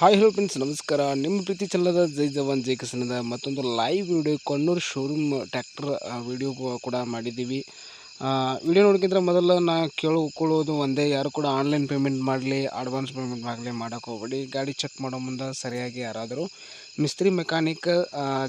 Hi hello friends ನಮಸ್ಕಾರ. ನಿಮ್ಮ ಪ್ರೀತಿ ಚಲ್ಲದ ಜೈ ಜವಾನ್, ಜೈ ಕಿಸನದ ಮತ್ತೊಂದು live video Kannur showroom tractor video ಕೂಡ ಮಾಡಿದ್ದೀವಿ. ವಿಡಿಯೋ ನೋಡೋಕ್ಕಿಂತ ಮೊದಲು ನಾ ಕೇಳಿಕೊಳ್ಳೋದು ಒಂದೇ, ಯಾರು ಕೂಡ ಆನ್ಲೈನ್ ಪೇಮೆಂಟ್ ಮಾಡಲಿ ಅಡ್ವಾನ್ಸ್ ಪೇಮೆಂಟ್ ಮಾಡಲಿ ಮಾಡೋಕೆ ಹೋಗ್ಬೇಡಿ. ಗಾಡಿ ಚೆಕ್ ಮಾಡೋ ಮುಂದೆ ಸರಿಯಾಗಿ ಯಾರಾದರೂ ಮಿಸ್ತ್ರಿ ಮೆಕ್ಯಾನಿಕ್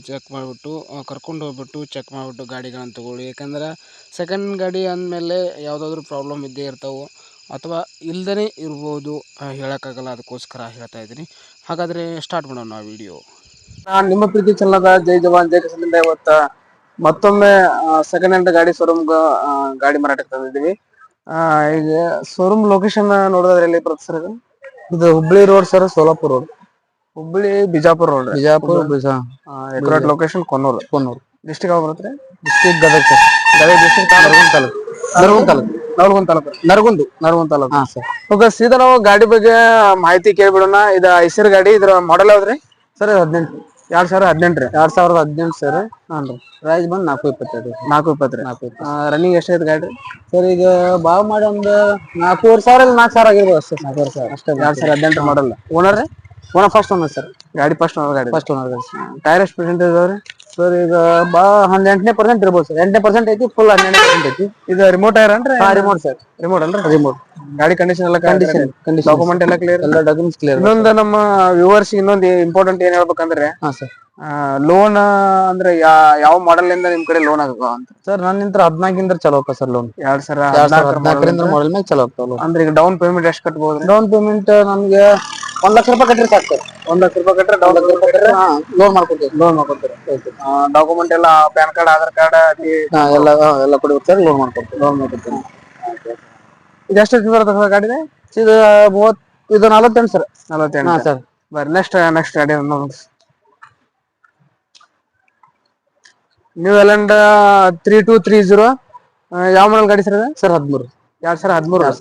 ಚೆಕ್ ಮಾಡಿಬಿಟ್ಟು ಕರ್ಕೊಂಡು ಹೋಗ್ಬಿಟ್ಟು ಚೆಕ್ ಮಾಡಿಬಿಟ್ಟು ಗಾಡಿಗಳನ್ನು ತಗೊಳ್ಳಿ. ಯಾಕಂದ್ರೆ ಸೆಕೆಂಡ್ ಗಾಡಿ ಅಂದಮೇಲೆ ಯಾವುದಾದ್ರೂ ಪ್ರಾಬ್ಲಮ್ ಇದ್ದೇ ಇರ್ತಾವೆ. ಅಥವಾ ಇಲ್ಲದೇ ಇರ್ಬೋದು ಹೇಳೋಕ್ಕಾಗಲ್ಲ ಅದಕ್ಕೋಸ್ಕರ ಹೇಳ್ತಾ ಇದ್ದೀನಿ. ಹಾಗಾದರೆ ಸ್ಟಾರ್ಟ್ ಮಾಡೋಣ ಆ ವಿಡಿಯೋ ನಾನು ನಿಮ್ಮ ಪ್ರೀತಿ ಚಲನದ ಜೈ ಜವಾನ್ ಜೈ ಕಿಸನಿಂದ ಇವತ್ತು ಮತ್ತೊಮ್ಮೆ ಸೆಕೆಂಡ್ ಹ್ಯಾಂಡ್ ಗಾಡಿ ಶೋರೂಮ್ ಗಾಡಿ ಮಾರಾಟಕ್ಕೆ ತಂದಿದ್ದೀವಿ. ಆ, ಈಗ ಶೋರೂಮ್ ಲೊಕೇಶನ್ ನೋಡಿದ್ರೆ ಎಲ್ಲಿ ಬರುತ್ತೆ ಸರ್ ಇದು? ಇದು Hubli road sir Solapur road Hubballi Bijapur road Bijapur ಬಿಜಾ. Exact location Konnur. Konnur. District ಯಾವ ಬರುತ್ತೆ? District Gadag sir Gadag district taluk? Naragund taluk taluk Naragund Naragund taluk ಹಾ. ಸರ್. ಓಕೆ ಸೀದಾ ನಾವು ಗಾಡಿ ಬಗ್ಗೆ ಮಾಹಿತಿ ಕೇಳ್ಬಿಡೋಣ. ಇದು ಐಸರ್ ಗಾಡಿ ಇದ್ರ ಮಾಡೆಲ್ ಯಾವ್ದ್ರಿ? ಸರ್ ಹದಿನೆಂಟು ಎರಡ್ ಸಾವಿರದ ಹದಿನೆಂಟು ರೀ. ಎರಡ್ ಸಾವಿರದ ಹದಿನೆಂಟು ಸರ್. ಹಾನ್ ರೀ. ಪ್ರೈಸ್ ಬಂದು ನಾಲ್ಕು ಇಪ್ಪತ್ತೈದು ನಾಲ್ಕು ಇಪ್ಪತ್ತು ರೀ. ನಾಲ್ಕು ಇಪ್ಪತ್ತು. ರನ್ನಿಂಗ್ ಎಷ್ಟೈತೆ ಗಾಡಿ? ಸರ್ ಈಗ ಬಾವ್ ಮಾಡಿ ಒಂದು ನಾಲ್ಕೂವರೆ ಸಾವಿರ ಇಲ್ಲ ನಾಲ್ಕು ಸಾವಿರ ಆಗಿರ್ಬೋದು ಅಷ್ಟೇ ನಾಲ್ಕೂವರೆ ಸಾವಿರ. ಅಷ್ಟೇ ಎರಡ್ ಸಾವಿರ ಹದಿನೆಂಟು ಮಾಡಲ್ಲ ಓನರ್ ರೀ? ಓನರ್ ಫಸ್ಟ್ ಓನರ್ ಸರ್ ಗಾಡಿ. ಫಸ್ಟ್ ಓನರ್ ಗಾಡಿ. ಫಸ್ಟ್ ಓನರ್ ಟೈರ್ ಎಷ್ಟು ಪರ್ಸೆಂಟೇಜ್ ಅದಾವ್ರಿ? ಸರ್ ಈಗ ಬಾ ಒಂದ್ ಎಂಟನೇ ಪರ್ಸೆಂಟ್ ಇರ್ಬೋದು ಸರ್ ಎಂಟನೇ ಪರ್ಸೆಂಟ್ ಐತಿ ಫುಲ್ ಹನ್ನೆರಡು ಪರ್ಸೆಂಟ್ ಐತಿ. ಇದು ರಿಮೋಟ್ ಟೈರ್ ಅನ್ರಿ ಹಾ ರಿಮೋಟ್ ಸರ್ ರಿಮೋಟ್ ಅಲ್ರಿ? ರಿಮೋಟ್ ಗಾಡಿ ಕಂಡೀಷನ್ ಎಲ್ಲ ಕಂಡೀಷನ್ ಕಂಡೀಷನ್ ಡಾಕ್ಯುಮೆಂಟ್ ಎಲ್ಲ ಕ್ಲಿಯರ್ ಎಲ್ಲ ಡಾಕ್ಯುಮೆಂಟ್ಸ್ ಕ್ಲಿಯರ್ ಇನ್ನೊಂದು ನಮ್ಮ ವ್ಯೂವರ್ಸ್ ಇನ್ನೊಂದು ಇಂಪಾರ್ಟೆಂಟ್ ಏನ್ ಹೇಳ್ಬೇಕಂದ್ರೆ ಹಾ ಸರ್ ಲೋನ್ ಅಂದ್ರೆ ಯಾವ ಮಾಡೆಲ್ ಇಂದ ನಿಮ್ ಕಡೆ ಲೋನ್ ಆಗುವ ಅಂತ. ಸರ್ ನನ್ನ ನಿಂತ್ರ ಹದಿನಾಲ್ಕಿಂದ ಚಲೋ ಹೋಗ್ತದೆ ಸರ್ ಲೋನ್ ಎರಡ್ ಸಾವಿರ ಸಾವಿರದ ಹದಿನಾಲ್ಕರಿಂದ ಮಾಡೆಲ್ ಮ್ಯಾಗ ಚಲೋ ಅಂತ. ಅಂದ್ರೆ ಈಗ ಡೌನ್ ಪೇಮೆಂಟ್ ಎಷ್ಟು ಕಟ್ಬೋದು? ಡೌನ್ ಪೇಮೆಂಟ್ ನಮ್ಗೆ ಒಂದ್ ಲಕ್ಷ ರೂಪಾಯಿ ಕಟ್ಟಿರಿ ಸಾಕು. ಸರ್ ಒಂದ್ ಲಕ್ಷ ರೂಪಾಯಿ ಕಟ್ಟರೆ ಡೌನ್ ಲೋನ್ ಮಾಡ್ಕೊಡ್ತೀವಿ. ಲೋನ್ ಮಾಡ್ಕೊಡ್ತೀರಿ? ಡಾಕ್ಯುಮೆಂಟ್ ಎಲ್ಲ ಪ್ಯಾನ್ ಕಾರ್ಡ್ ಆಧಾರ್ ಕಾರ್ಡ್ ಎಲ್ಲ ಎಲ್ಲ ಕೊಡ್ಬೇಕು ಸರ್ ಲೋನ್ ಮಾಡ್ಕೊಡ್ತೀವಿ. ಲೋನ್ ಮಾಡ್ಕೊಡ್ತೀವಿ ಇದು ಎಷ್ಟು ಬರುತ್ತೆ ಗಾಡಿದೆ? ಇದು ಮೂವತ್ ಇದು ನಲವತ್ತೆಂಟು ಸರ್. ಹಾ ನಲವತ್ತೆಂಟು ಸರ್. ಬರ್ರಿ ನೆಕ್ಸ್ಟ್ ನೆಕ್ಸ್ಟ್ ಗಾಡಿ ನೋಡಿ new Holland three two three zero ಯಾವ ಮಾಡಲ್ ಗಾಡಿ ಸರ್ ಇದು ಸರ್ ಹದಿಮೂರು. ಎರಡ್ ಸರ್ ಹದಿಮೂರು? ಎರಡ್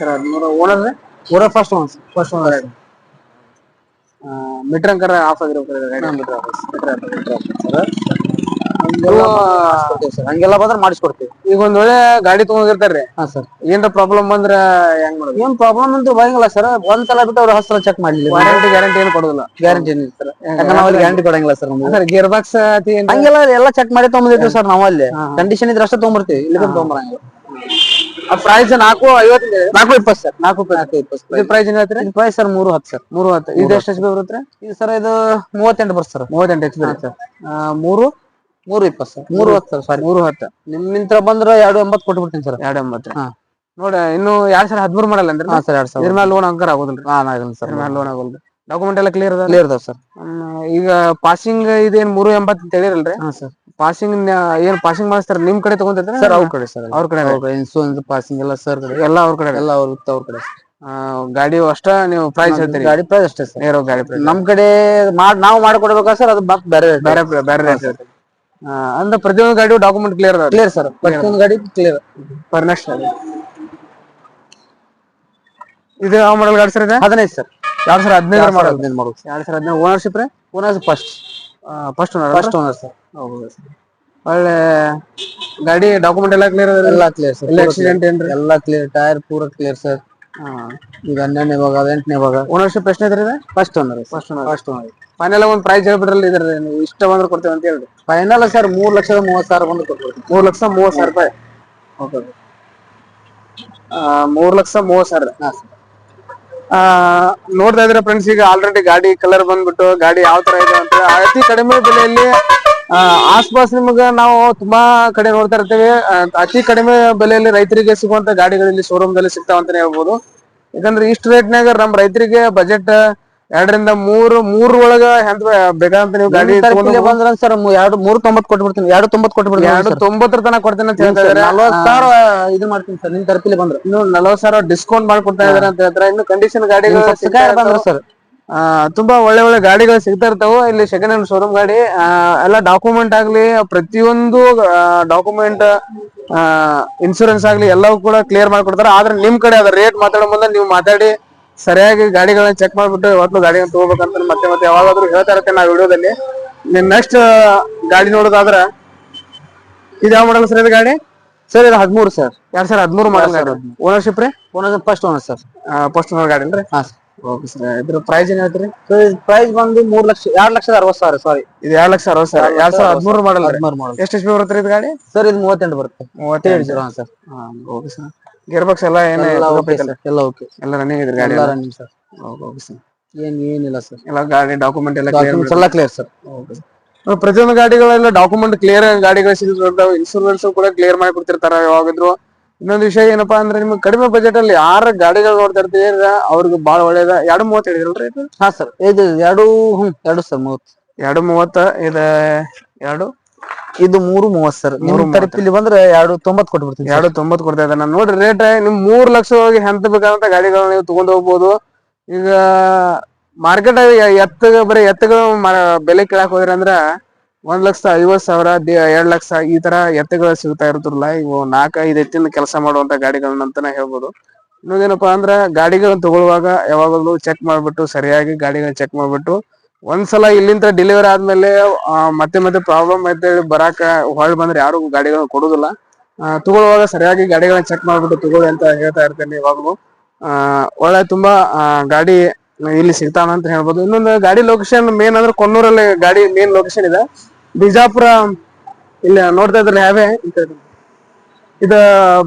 ಸರ್? ಹದಿಮೂರು? Owner owner first one first owner meter ಅಂಕರ್ off ಆಗಿರ್ಬೇಕು ಸರ್ ಹಂಗೆಲ್ಲ ಬಂದ್ರೆ ಮಾಡಿಸ್ಕೊಡ್ತೀವಿ. ಈಗ ಒಂದ್ ವೇಳೆ ಗಾಡಿ ತಗೊಂಡಿರ್ತಾರ್ರಿ. ಹಾ ಸರ್ ಏನ್ರ ಪ್ರಾಬ್ಲಮ್ ಬಂದ್ರ ಹೆಂಗ್ ಮಾಡೋದು? ಏನ್ ಪ್ರಾಬ್ಲಮ್ ಅಂತೂ ಬರಂಗಿಲ್ಲ ಸರ್ ಒಂದ್ ಸಲ ಬಿಟ್ಟು ಅವ್ರ ಹಸ್ರ ಚೆಕ್ ಮಾಡ್ಲಿಲ್ಲ. ವಾರಂಟಿ ಗ್ಯಾರಂಟಿ ಏನು ಕೊಡೋದಿಲ್ಲ. ಗ್ಯಾರಂಟಿ ಏನಿಲ್ಲ ಸರ್ ಯಾಕಂದ್ರೆ ನಾವು ಗ್ಯಾರಂಟಿ ಕೊಡಂಗಿಲ್ಲ ಸರ್ ನಮ್ಗೆ. ಸರ್ ಗೇರ್ ಬಾಕ್ಸ್ ಹಂಗೆಲ್ಲ ಎಲ್ಲ ಚೆಕ್ ಮಾಡಿ ತಗೊಂಡಿರ್ತೀವಿ ಸರ್ ನಾವು ಅಲ್ಲಿ. ಕಂಡೀಷನ್ ಇದ್ರೆ ಅಷ್ಟೇ ತಗೊಂಡ್ಬರ್ತೀವಿ ಇಲ್ಲಿ ತಗೊಂಬರಂಗಿಲ್ಲ. ಪ್ರೈಸ್ ನಾಲ್ಕು ಐವತ್ತು ನಾಲ್ಕು ಇಪ್ಪತ್ತು ಸರ್. ನಾಲ್ಕು ರೂಪಾಯಿ ಇಪ್ಪತ್ತು ಪ್ರೈಸ್ ಏನ್ ಹೇಳ್ತೀರಿ? ಪ್ರೈಸ್ ಸರ್ ಮೂರು ಹತ್ತು ಸರ್. ಮೂರು ಹತ್ತು. ಇದು ಎಷ್ಟು ಎಚ್ ಪಿ ಬರುತ್ತೆ? ಇದು ಸರ್ ಇದು ಮೂವತ್ತೆಂಟು ಬರ್ತದೆ ಸರ್. ಮೂವತ್ತೆಂಟು ಎಚ್ ಪಿ ಸರ್ ಮೂರು? ಮೂರು ಇಪ್ಪತ್ತು ಸರ್. ಮೂರು ಹತ್ತು ಸರ್ ಸಾರಿ. ಮೂರು ಹತ್ತು. ನಿಮ್ ನಿಂತ್ರ ಬಂದ್ರೆ ಎರಡು ಎಂಬತ್ತು ಕೊಟ್ಟು ಬಿಡ್ತೀನಿ ಸರ್. ಎರಡು ಎಂಬತ್ತು. ಹಾ. ನೋಡಿ ಇನ್ನು ಎರಡ್ ಸಾವಿರ ಹದಿಮೂರು ಮಾಡಲ್ಲ ಅಂದ್ರೆ? ಹಾ ಸರ್ ಎರಡು ಇದ್ರ ಸಾವಿರ ಮೇಲೆ ಲೋನ್ ಅಂಕರ್ ಆಗೋದಿಲ್ಲ ಹಾ ಆಗಿಲ್ಲ ಸರ್. ಇದ್ರ ಮೇಲೆ ಲೋನ್ ಆಗೋದು ಡಾಕ್ಯುಮೆಂಟ್ ಎಲ್ಲ ಕ್ಲಿಯರ್ ಅದ ಕ್ಲಿಯರ್ ಇದಾವೆ ಸರ್. ಈಗ ಪಾಸಿಂಗ್ ಇದೇನ್ ಮೂರು ಎಂಬತ್ತು ಅಂತ ಹೇಳಿರಲ್ರಿ? ಹಾ ಸರ್. ಪಾಸಿಂಗ್ ಏನ್ ಪಾಸಿಂಗ್ ಮಾಡಿಸ್ತಾರ ನಿಮ್ ಕಡೆ ತಗೊಂತಿರ್ತಾರೆ ಸರ್ ಅವ್ರ ಕಡೆ ಸರ್. ಅವ್ರ ಕಡೆ ಇನ್ಸೂರೆನ್ಸ್ ಪಾಸಿಂಗ್ ಎಲ್ಲ ಸರ್ ಕಡೆ. ಎಲ್ಲ ಅವ್ರ ಕಡೆ ಎಲ್ಲ ಅವ್ರ ಅವ್ರ ಕಡೆ ಆ, ಗಾಡಿ ಅಷ್ಟ ನೀವು ಪ್ರೈಸ್ ಹೇಳ್ತೀರಿ? ಗಾಡಿ ಪ್ರೈಸ್ ಅಷ್ಟೇ ಸರ್ ನೇರ ಗಾಡಿ ಪ್ರೈಸ್ ನಮ್ ಕಡೆ ಮಾಡ್ ನಾವು ಮಾಡಿಕೊಡ್ಬೇಕಾ ಸರ್ ಅದು ಬಾಕ್ ಬೇರೆ ಬೇರೆ ಬೇರೆ ರೇಟ್ ಹೇಳ್ತೀರಿ ಆ, ಅಂದ್ರೆ ಪ್ರತಿಯೊಂದು ಗಾಡಿ ಡಾಕ್ಯುಮೆಂಟ್ ಕ್ಲಿಯರ್ ಕ್ಲಿಯರ್ ಸರ್ ಪ್ರತಿಯೊಂದು ಗಾಡಿ ಕ್ಲಿಯರ್ ಪರ್ ನೆಕ್ಸ್ಟ್ ಇದು ಯಾವ ಮಾಡಲ್ ಗಾಡಿ ಸರ್ ಇದೆ? ಹದಿನೈದು ಸರ್ ಎರಡ್ ಸಾವಿರ ಹದಿನೈದು ಮಾಡಲ್ ಹದಿನೈದು ಮಾಡೋದು ಎರಡ್ ಸಾವಿರ ಹದಿನೈದು ಓನರ್ಶಿಪ್ ರೀ? Owner first first owner first owner sir ಒಳ್ಳೆ ಗಾಡಿ ಡಾಕ್ಯುಮೆಂಟ್ ಎಲ್ಲ ಕ್ಲಿಯರ್ ಎಲ್ಲ ಕ್ಲಿಯರ್ ಸರ್ ಎಲ್ಲ ಆಕ್ಸಿಡೆಂಟ್ ಏನ್ರಿ? ಎಲ್ಲ ಕ್ಲಿಯರ್ ಟೈರ್ ಪೂರ ಕ್ಲಿಯರ್ ಸರ್ ಈಗ ಹನ್ನೆರಡನೇ ಭಾಗ ಹದಿನೆಂಟನೇ ಭಾಗ. ಓನರ್ಶಿಪ್ ಎಷ್ಟು ಐತ್ರಿ first owner first owner first owner final ಒಂದ್ ಪ್ರೈಸ್ ಹೇಳ್ಬಿಡ್ರಲ್ಲ ಇದ್ರ ನೀವು ಇಷ್ಟ ಬಂದ್ರೆ ಕೊಡ್ತೇವೆ ಅಂತ ಹೇಳ್ರಿ. ಫೈನಲ್ ಸರ್ ಮೂರ್ ಲಕ್ಷದ ಮೂವತ್ತು ಸಾವಿರ ಬಂದು ಕೊಟ್ಬಿಡ್ತೀನಿ. ಮೂರ್ ಲಕ್ಷ ಮೂವತ್ ಸಾವಿರ ರೂಪಾಯಿ. ಓಕೆ ಮೂರ್ ಲಕ್ಷ ಮೂವತ್ ಸಾವಿರ ಹಾ ಸರ್ ನೋಡ್ತಾ ಇದ್ರೆ ಫ್ರೆಂಡ್ಸ್ ಈಗ ಆಲ್ರೆಡಿ ಗಾಡಿ ಕಲರ್ ಬಂದ್ಬಿಟ್ಟು ಗಾಡಿ ಯಾವ ತರ ಇದೆ ಅಂತ ಅತಿ ಕಡಿಮೆ ಬೆಲೆಯಲ್ಲಿ ಆಸ್ಪಾಸ್ ನಿಮ್ಗ ನಾವು ತುಂಬಾ ಕಡೆ ನೋಡ್ತಾ ಇರ್ತೇವೆ. ಅತಿ ಕಡಿಮೆ ಬೆಲೆಯಲ್ಲಿ ರೈತರಿಗೆ ಸಿಗುವಂತ ಗಾಡಿಗಳಲ್ಲಿ ಶೋರೂಮ್ ದಲ್ಲಿ ಸಿಗ್ತಾವ ಅಂತಾನೆ ಹೇಳ್ಬೋದು. ಯಾಕಂದ್ರೆ ಇಷ್ಟು ರೇಟ್ನಾಗ ನಮ್ ರೈತರಿಗೆ ಬಜೆಟ್ ಎರಡರಿಂದ ಮೂರು ಮೂರ್ ಒಳಗ ಹೆಂತ ಬೇಕಾದಂತ ನೀವು ಗಾಡಿ ಬಂದ್ರ ಸರ್ ಎರಡು ಮೂರು ತೊಂಬತ್ ಕೊಟ್ಬಿಡ್ತೀನಿ ಎರಡು ತೊಂಬತ್ ಕೊಟ್ಬಿಡ್ತೀನಿ ಎರಡು ತೊಂಬತ್ತರ ತನಕ ಕೊಡ್ತೇನೆ ಅಂತ ಹೇಳ್ತಾ ಇದಾರೆ. ನಲ್ವತ್ತು ಸಾವಿರ ಇದು ಮಾಡ್ತೀನಿ ಸರ್ ನಿಮ್ ತರ್ಪಿಲಿ ಬಂದ್ರೆ. ಇನ್ನು ನಲವತ್ ಸಾವಿರ ಡಿಸ್ಕೌಂಟ್ ಮಾಡ್ಕೊಡ್ತಾ ಇದಾರೆ ಅಂತ ಹೇಳ್ತಾರೆ. ಇನ್ನು ಕಂಡೀಷನ್ ಗಾಡಿ ಸರ್. ಆ, ತುಂಬಾ ಒಳ್ಳೆ ಒಳ್ಳೆ ಗಾಡಿಗಳು ಸಿಗ್ತಾ ಇರ್ತಾವೆ. ಇಲ್ಲಿ ಸೆಕೆಂಡ್ ಹ್ಯಾಂಡ್ ಶೋರೂಮ್ ಗಾಡಿ ಆ, ಎಲ್ಲ ಡಾಕ್ಯುಮೆಂಟ್ ಆಗ್ಲಿ ಪ್ರತಿಯೊಂದು ಡಾಕ್ಯುಮೆಂಟ್ ಇನ್ಶೂರೆನ್ಸ್ ಆಗ್ಲಿ ಎಲ್ಲವೂ ಕೂಡ ಕ್ಲಿಯರ್ ಮಾಡ್ಕೊಡ್ತಾರೆ. ಆದ್ರೆ ನಿಮ್ ಕಡೆ ಅದ ರೇಟ್ ಮಾತಾಡೋ ಮುಂದೆ ನೀವು ಮಾತಾಡಿ ಸರಿಯಾಗಿ ಗಾಡಿಗಳನ್ನ ಚೆಕ್ ಮಾಡ್ಬಿಟ್ಟು ಇವತ್ತು ಗಾಡಿಗಳನ್ನ ತಗೋಬೇಕಂತ ಮತ್ತೆ ಮತ್ತೆ ಯಾವಾಗಾದ್ರೂ ಹೇಳ್ತಾ ಇರ್ತೇನೆ ನಾವು ವಿಡಿಯೋದಲ್ಲಿ. ನೆಕ್ಸ್ಟ್ ಗಾಡಿ ನೋಡೋದಾದ್ರ ಇದು ಯಾವ ಮಾಡಲ್ ಸರ್ ಇದು ಗಾಡಿ? ಸರ್ ಇದು ಹದಿಮೂರು ಸರ್. ಎರಡ್ ಸರ್ ಹದಿಮೂರು ಮಾಡಲ್ ಗಾಡಿ. ಓನರ್ಶಿಪ್ ರೀ? Owner first owner sir. First owner ಗಾಡಿ ಅಲ್ರಿ ಹಾ ಸರ್. ಓಕೆ ಸರ್ ಇದ್ರ ಪ್ರೈಸ್ ಏನ್ ಹೇಳ್ತೀರಿ? ಪ್ರೈಸ್ ಬಂದು ಮೂರ್ ಲಕ್ಷ ಎರಡ್ ಲಕ್ಷದ ಅರವತ್ ಸಾವಿರ ಸಾರಿ ಇದು ಎರಡ್ ಲಕ್ಷ ಅರವತ್ತು ಸಾವಿರ ಎರಡ್ ಸಾವಿರ ಹದಿಮೂರು ಮಾಡಲ್ ಹದಿಮೂರು ಮಾಡಲ್ ಎಷ್ಟು ಎಚ್ ಬರುತ್ತೆ ಇದು ಗಾಡಿ? ಸರ್ ಇದು ಮೂವತ್ತೆಂಟು ಬರುತ್ತೆ. ಮೂವತ್ತೇಳು zero sir. Okay sir. Gearbox ಎಲ್ಲ ಏನೇ ಎಲ್ಲ ಓಕೆ ಸರ್ ಎಲ್ಲ ಓಕೆ ಎಲ್ಲ ರನ್ನಿಂಗ್ ಇದ್ರಿ ಗಾಡಿ ಎಲ್ಲ ರನ್ನಿಂಗ್ ಸರ್. Okay sir. ಏನ್ ಏನಿಲ್ಲ ಸರ್. ಎಲ್ಲ ಗಾಡಿ ಡಾಕ್ಯುಮೆಂಟ್ ಎಲ್ಲ ಕ್ಲಿಯರ್ ಎಲ್ಲ ಕ್ಲಿಯರ್ ಸರ್. ಕ್ಲಿಯರ್ ಪ್ರತಿಯೊಂದು ಗಾಡಿಗಳೆಲ್ಲ ಡಾಕ್ಯುಮೆಂಟ್ ಕ್ಲಿಯರ್ ಗಾಡಿಗಳು ಸಿಗುತ್ತೆ ಇನ್ಶೂರೆನ್ಸ್ ಕೂಡ ಕ್ಲಿಯರ್ ಮಾಡಿ ಕೊಡ್ತಿರ್ತಾರ ಯಾವಾಗಿದ್ರು. ಇನ್ನೊಂದು ವಿಷಯ ಏನಪ್ಪಾ ಅಂದ್ರೆ ನಿಮ್ಗೆ ಕಡಿಮೆ ಬಜೆಟ್ ಅಲ್ಲಿ ಯಾರ ಗಾಡಿಗಳು ನೋಡ್ತಾ ಇರ್ತೀವಿ ಅವ್ರಿಗೆ ಬಹಳ ಒಳ್ಳೇದ. ಎರಡು ಮೂವತ್ತು ಹೇಳಿದ್ರಲ್ರಿ ಇದು? ಹಾ ಸರ್ ಇದು ಎರಡು ಹ್ಮ್ ಎರಡು ಸರ್ ಮೂವತ್ತು. ಎರಡು ಮೂವತ್ತ ಇದ ಎರಡು? ಇದು ಮೂರು ಮೂವತ್ತು ಸರ್. ಮೂರು ನಿಮ್ ತರಪ್ ಇಲ್ಲಿ ಬಂದ್ರೆ ಎರಡು ತೊಂಬತ್ತು ಕೊಟ್ಬಿಡ್ತೀನಿ ಎರಡು ತೊಂಬತ್ತು ಕೊಡ್ತಾ ಇದ್ದಾನೆ ನಾನು ನೋಡ್ರಿ ರೇಟ್ ನಿಮ್ ಮೂರ್ ಲಕ್ಷ ಹೋಗಿ ಹೆಂತ ಬೇಕಾದಂತ ಗಾಡಿಗಳನ್ನ ನೀವು ತಗೊಂಡ್ ಹೋಗ್ಬೋದು. ಈಗ ಮಾರ್ಕೆಟ್ ಎತ್ತ ಬರೀ ಎತ್ತಗಳು ಬೆಲೆ ಕೇಳಕ್ ಹೋದ್ರಿ ಅಂದ್ರ ಒಂದ್ ಲಕ್ಷ ಐವತ್ ಸಾವಿರ ಎರಡ್ ಲಕ್ಷ ಈ ತರ ಎತ್ತುಗಳು ಸಿಗ್ತಾ ಇರ್ತಿರ್ಲ ಇವು ನಾಲ್ಕ, ಐದು ಎತ್ತಿನ ಕೆಲಸ ಮಾಡುವಂತ ಗಾಡಿಗಳನ್ನ ಅಂತಾನೆ ಹೇಳ್ಬೋದು. ಇನ್ನೊಂದೇನಪ್ಪಾ ಅಂದ್ರ ಗಾಡಿಗಳನ್ನ ತಗೊಳ್ಳುವಾಗ ಯಾವಾಗಲೂ ಚೆಕ್ ಮಾಡ್ಬಿಟ್ಟು, ಸರಿಯಾಗಿ ಗಾಡಿಗಳನ್ನ ಚೆಕ್ ಮಾಡ್ಬಿಟ್ಟು, ಒಂದ್ಸಲ ಇಲ್ಲಿಂದ ಡೆಲಿವರಿ ಆದ್ಮೇಲೆ ಮತ್ತೆ ಮತ್ತೆ ಪ್ರಾಬ್ಲಮ್ ಐತೆ ಬರಾಕ ಹೊಳ್ ಬಂದ್ರೆ ಯಾರು ಗಾಡಿಗಳನ್ನ ಕೊಡುದಿಲ್ಲ. ತಗೊಳ್ಳುವಾಗ ಸರಿಯಾಗಿ ಗಾಡಿಗಳನ್ನ ಚೆಕ್ ಮಾಡ್ಬಿಟ್ಟು ತಗೊಳ್ಳಿ ಅಂತ ಹೇಳ್ತಾ ಇರ್ತೇನೆ ಇವಾಗಲೂ. ಒಳ್ಳೆ ತುಂಬಾ ಗಾಡಿ ಇಲ್ಲಿ ಸಿಗ್ತಾವ ಅಂತ ಹೇಳ್ಬೋದು. ಇನ್ನೊಂದು ಗಾಡಿ ಲೊಕೇಶನ್ ಮೇನ್ ಅಂದ್ರೆ ಕೊನ್ನೂರಲ್ಲಿ ಗಾಡಿ ಮೇನ್ ಲೊಕೇಶನ್ ಇದೆ. ಬಿಜಾಪುರ, ಇಲ್ಲಿ ನೋಡ್ತಾ ಇದ್ರಲ್ಲ ಹ್ಯಾವೆ ಇದ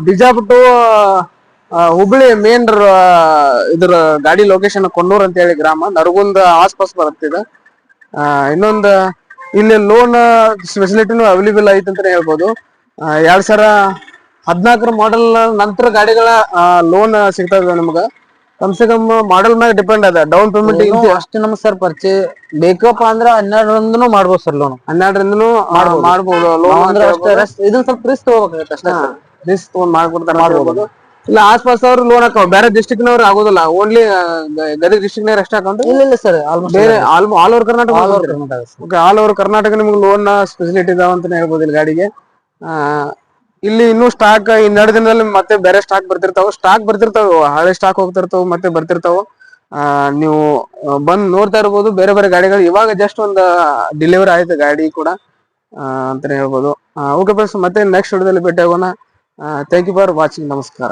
ಬಿಜಾಪುರ ಟು ಹುಬ್ಳಿ ಮೇನ್ ಇದ್ರ ಗಾಡಿ ಲೊಕೇಶನ್ ಕೊಣ್ಣೂರ್ ಅಂತ ಹೇಳಿ ಗ್ರಾಮ, ನರಗುಂದ ಆಸ್ಪಾಸ್ ಬರುತ್ತೆ ಇದು. ಇನ್ನೊಂದ್, ಇಲ್ಲಿ ಲೋನ್ ಫೆಸಿಲಿಟಿನೂ ಅವೈಲೇಬಲ್ ಐತೆ ಅಂತಾನೆ ಹೇಳ್ಬೋದು. ಎರಡ್ ಸಾವಿರ ಹದಿನಾಲ್ಕರ ಮಾಡೆಲ್ ನಂತರ ಗಾಡಿಗಳ ಲೋನ್ ಸಿಗ್ತದೆ ನಮ್ಗ. ಕಮ್ ಸೆ ಕಮ್ ಮಾಡಲ್ ಮ್ಯಾಗ ಡಿಪೆಂಡ್ ಅದ ಡೌನ್ ಪೇಮೆಂಟ್ ಏನು ಅಷ್ಟು ನಮ್ಗೆ ಸರ್ ಪರಿಚಯ ಬೇಕಪ್ಪ ಅಂದ್ರೆ ಹನ್ನೆರಡರಿಂದನು ಮಾಡ್ಬೋದು ಸರ್ ಲೋನ್ ಹನ್ನೆರಡರಿಂದನು ಮಾಡ್ಬೋದು. ನಾವು ಲೋನ್ ಅಂದ್ರೆ ಅಷ್ಟೇ ರೆಸ್ಟ್ ಇದನ್ನ ಸ್ವಲ್ಪ ರಿಸ್ಕ್ ತಗೋಬೇಕಾಗತ್ತೆ ಅಷ್ಟೇ. ರಿಸ್ಕ್ ತಗೊಂಡ್ ಮಾಡ್ಕೊಡ್ತಾರೆ ಮಾಡ್ಬೋದು ಇಲ್ಲ ಆಸ್ಪಾಸ್ ಅವ್ರು ಲೋನ್ ಹಾಕೋ ಬೇರೆ ಡಿಸ್ಟಿಕ್ ನವ್ರು ಆಗೋದಿಲ್ಲ ಓನ್ಲಿ ಗದಗ ಡಿಸ್ಟಿಕ್ ನವ್ರು ಅಷ್ಟೇ ಹಾಕೊಂಡ್ರೆ ಇಲ್ಲ ಇಲ್ಲ ಸರ್ ಬೇರೆ all all over Karnataka all. Over Karnataka. Okay all over Karnataka ನಿಮ್ಗೆ ಲೋನ್ ಫೆಸಿಲಿಟಿ ಇದಾವ ಅಂತಾನೆ ಹೇಳ್ಬೋದು ಇಲ್ಲಿ ಗಾಡಿಗೆ ಆ, ಇಲ್ಲಿ ಇನ್ನೂ ಸ್ಟಾಕ್ ಇನ್ನೆರಡು ದಿನದಲ್ಲಿ ಮತ್ತೆ ಬೇರೆ ಸ್ಟಾಕ್ ಬರ್ತಿರ್ತಾವ. ಸ್ಟಾಕ್ ಬರ್ತಿರ್ತಾವ, ಹಳೆ ಸ್ಟಾಕ್ ಹೋಗ್ತಿರ್ತಾವ, ಮತ್ತೆ ಬರ್ತಿರ್ತಾವ. ನೀವು ಬಂದು ನೋಡ್ತಾ ಇರ್ಬೋದು, ಬೇರೆ ಬೇರೆ ಗಾಡಿಗಳು. ಇವಾಗ ಜಸ್ಟ್ ಒಂದು ಡೆಲಿವರಿ ಆಯ್ತು ಗಾಡಿ ಕೂಡ ಅಂತಾನೆ ಹೇಳ್ಬೋದು. ಓಕೆ ಫ್ರೆಂಡ್ಸ್ ಮತ್ತೆ ನೆಕ್ಸ್ಟ್ ವಿಡಿಯೋದಲ್ಲಿ ಭೇಟಿ ಆಗೋಣ ಥ್ಯಾಂಕ್ ಯು ಫಾರ್ ವಾಚಿಂಗ್ ನಮಸ್ಕಾರ.